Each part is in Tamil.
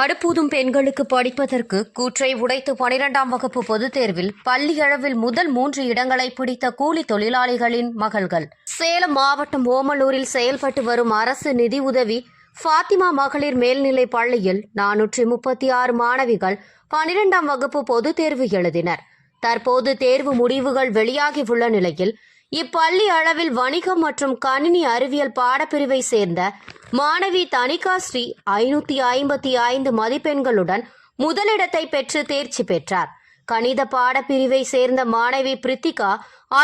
அடுப்பூதும் பெண்களுக்கு படிப்பதற்கு கூற்றை உடைத்து பனிரெண்டாம் வகுப்பு பொதுத் தேர்வில் பள்ளி அளவில் முதல் மூன்று இடங்களை பிடித்த கூலி தொழிலாளிகளின் மகள்கள். சேலம் மாவட்டம் ஓமலூரில் செயல்பட்டு வரும் அரசு நிதி உதவி ஃபாத்திமா மகளிர் மேல்நிலை பள்ளியில் நானூற்றி முப்பத்தி ஆறு மாணவிகள் பனிரெண்டாம் வகுப்பு பொதுத் தேர்வு எழுதினர். தற்போது தேர்வு முடிவுகள் வெளியாகியுள்ள நிலையில் இப்பள்ளி அளவில் வணிகம் மற்றும் கணினி அறிவியல் பாடப்பிரிவை சேர்ந்த மாணவி தனிகா ஸ்ரீ ஐநூத்தி ஐம்பத்தி ஐந்து மதிப்பெண்களுடன் முதலிடத்தை பெற்று தேர்ச்சி பெற்றார். கணித பாடப்பிரிவை சேர்ந்த மாணவி பிரித்திகா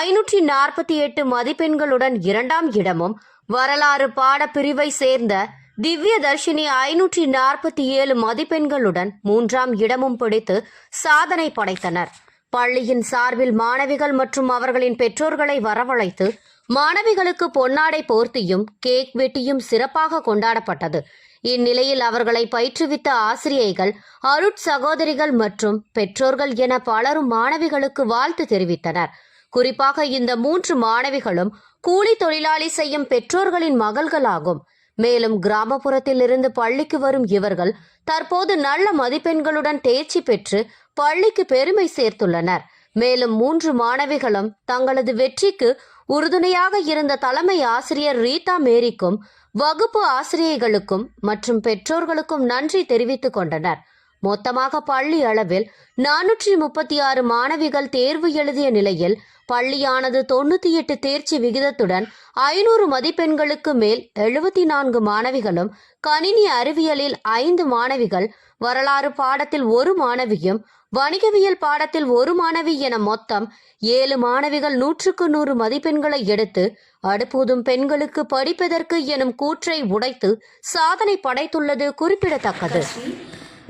ஐநூற்றி நாற்பத்தி எட்டு மதிப்பெண்களுடன் இரண்டாம் இடமும் வரலாறு பாடப்பிரிவை சேர்ந்த திவ்ய தர்ஷினி ஐநூற்றி நாற்பத்தி ஏழு மதிப்பெண்களுடன் மூன்றாம் இடமும் பிடித்து சாதனை படைத்தனர். பள்ளியின் சார்பில் மாணவிகள் மற்றும் அவர்களின் பெற்றோர்களை வரவழைத்து மாணவிகளுக்கு பொன்னாடை போர்த்தியும் கேக் வெட்டியும் சிறப்பாக கொண்டாடப்பட்டது. இந்நிலையில் அவர்களை பயிற்றுவித்த ஆசிரியைகள் அருட் சகோதரிகள் மற்றும் பெற்றோர்கள் என பலரும் மாணவிகளுக்கு வாழ்த்து தெரிவித்தனர். குறிப்பாக இந்த மூன்று மாணவிகளும் கூலி தொழிலாளி செய்யும் பெற்றோர்களின் மகள்களாகும். மேலும் கிராமப்புறத்தில் இருந்து பள்ளிக்கு வரும் இவர்கள் தற்போது நல்ல மதிப்பெண்களுடன் தேர்ச்சி பெற்று பள்ளிக்கு பெருமை சேர்த்துள்ளனர். மேலும் மூன்று மாணவிகளும் தங்களது வெற்றிக்கு உறுதுணையாக இருந்த தலைமை ஆசிரியர் ரீதா மேரிக்கும் வகுப்பு ஆசிரியைகளுக்கும் மற்றும் பெற்றோர்களுக்கும் நன்றி தெரிவித்துக் கொண்டனர். மொத்தமாக பள்ளி அளவில் நானூற்றி முப்பத்தி ஆறு மாணவிகள் தேர்வு எழுதிய நிலையில் பள்ளியானது தொண்ணூத்தி எட்டு தேர்ச்சி விகிதத்துடன் ஐநூறு மதிப்பெண்களுக்கு மேல் எழுபத்தி நான்கு மாணவிகளும் கணினி அறிவியலில் ஐந்து மாணவிகள் வரலாறு பாடத்தில் ஒரு மாணவியும் வணிகவியல் பாடத்தில் ஒரு மாணவி என மொத்தம் ஏழு மாணவிகள் நூற்றுக்கு நூறு மதிப்பெண்களை எடுத்து அடுப்பூதும் பெண்களுக்கு படிப்பதற்கு எனும் கூற்றை உடைத்து சாதனை படைத்துள்ளது குறிப்பிடத்தக்கது.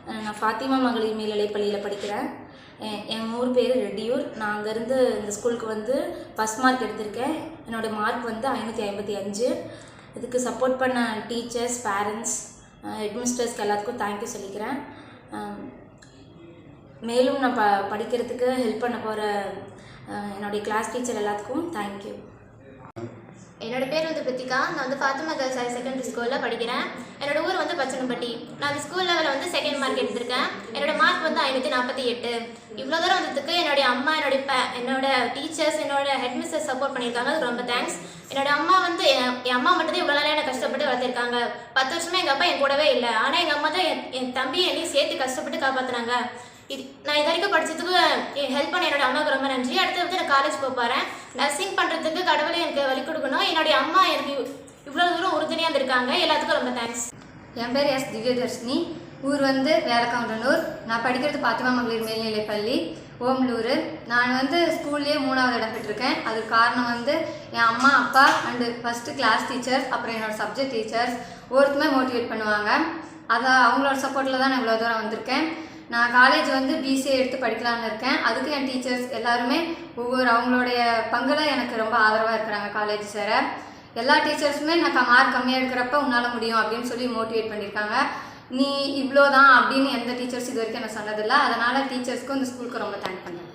நான் ஃபாத்திமா மகளிர் மேல்நிலைப் பள்ளியில் படிக்கிறேன். எ- என் ஊர் பேர் ரெட்டியூர். நான் அங்கேருந்து இந்த ஸ்கூலுக்கு வந்து ஃபஸ்ட் மார்க் எடுத்திருக்கேன். என்னோடய மார்க் வந்து ஐநூற்றி ஐம்பத்தி அஞ்சு. இதுக்கு சப்போர்ட் பண்ண டீச்சர்ஸ் பேரண்ட்ஸ் ஹெட்மிஸ்டர்ஸ்க்கு எல்லாத்துக்கும் தேங்க்யூ சொல்லிக்கிறேன். மேலும் நான் ப படிக்கிறதுக்கு ஹெல்ப் பண்ண போகிற என்னுடைய கிளாஸ் டீச்சர் எல்லாத்துக்கும் தேங்க்யூ என்னோட பேர் வந்து பிரித்திகா. நான் வந்து ஃபாத்திமா கேர்ள்ஸ் ஹையர் செகண்டரி ஸ்கூலில் படிக்கிறேன். என்னோட ஊர் வந்து பச்சனப்பட்டி நான் அந்த ஸ்கூல் லெவலில் வந்து செகண்ட் மார்க் எடுத்திருக்கேன். என்னோட மார்க் வந்து ஐநூற்றி நாற்பத்தி எட்டு. இவ்வளோ தூரம் வந்ததுக்கு என்னுடைய அம்மா என்னுடைய ப என்னோட டீச்சர்ஸ் என்னோட ஹெட்மிஸ்டர் சப்போர்ட் பண்ணியிருக்காங்க. அதுக்கு ரொம்ப தேங்க்ஸ் என்னோட அம்மா வந்து என் அம்மா மட்டும் தான் இவ்வளோ நாளாக என்னை கஷ்டப்பட்டு வளர்த்திருக்காங்க. பத்து வருஷமா எங்கள் அப்பா என் கூடவே இல்லை. ஆனால் எங்கள் அம்மா தான் என் என் தம்பி என்னையும் சேர்த்து கஷ்டப்பட்டு காப்பாற்றினாங்க இது நான் இது வரைக்கும் படிச்சதுக்கு ஹெல்ப் பண்ண என்னோட அம்மாவுக்கு ரொம்ப நன்றி. அடுத்து வந்து நான் காலேஜ் போக போகிறேன் நர்சிங் பண்ணுறதுக்கு கடவுளே எனக்கு வழி கொடுக்கணும். என்னுடைய அம்மா எனக்கு இவ்வளோ தூரம் உறுதுணையாக இருந்திருக்காங்க. எல்லாத்துக்கும் ரொம்ப தேங்க்ஸ் என் பேர் எஸ் திவ்யதர்ஷினி. ஊர் வந்து வேலக்கவுண்டனூர் நான் படிக்கிறது பாத்திமா மகளிர் மேல்நிலைப் பள்ளி ஓம்லூர். நான் வந்து ஸ்கூல்லேயே மூணாவது இடம் பெற்றிருக்கேன். அதுக்கு காரணம் வந்து என் அம்மா அப்பா அண்டு ஃபஸ்ட்டு கிளாஸ் டீச்சர்ஸ் அப்புறம் என்னோடய சப்ஜெக்ட் டீச்சர்ஸ் ஒருத்தமே மோட்டிவேட் பண்ணுவாங்க. அதை அவங்களோட சப்போர்ட்டில் தான் நான் இவ்வளோ தூரம் வந்திருக்கேன். நான் காலேஜ் வந்து பிசிஏ எடுத்து படிக்கலான்னு இருக்கேன். அதுக்கு என் டீச்சர்ஸ் எல்லாருமே ஒவ்வொரு அவங்களுடைய பங்குல எனக்கு ரொம்ப ஆதரவாக இருக்கிறாங்க காலேஜ் சேர. எல்லா டீச்சர்ஸுமே நான் மார்க் கம்மியாக எடுக்கிறப்ப உன்னால் முடியும் அப்படின்னு சொல்லி மோட்டிவேட் பண்ணியிருக்காங்க நீ இவ்வளோ தான் அப்படின்னு எந்த டீச்சர்ஸ் இது வரைக்கும் எனக்கு சொன்னதில்லை. அதனால் டீச்சர்ஸ்க்கும் இந்த ஸ்கூலுக்கு ரொம்ப தேங்க் பண்ணுறேன்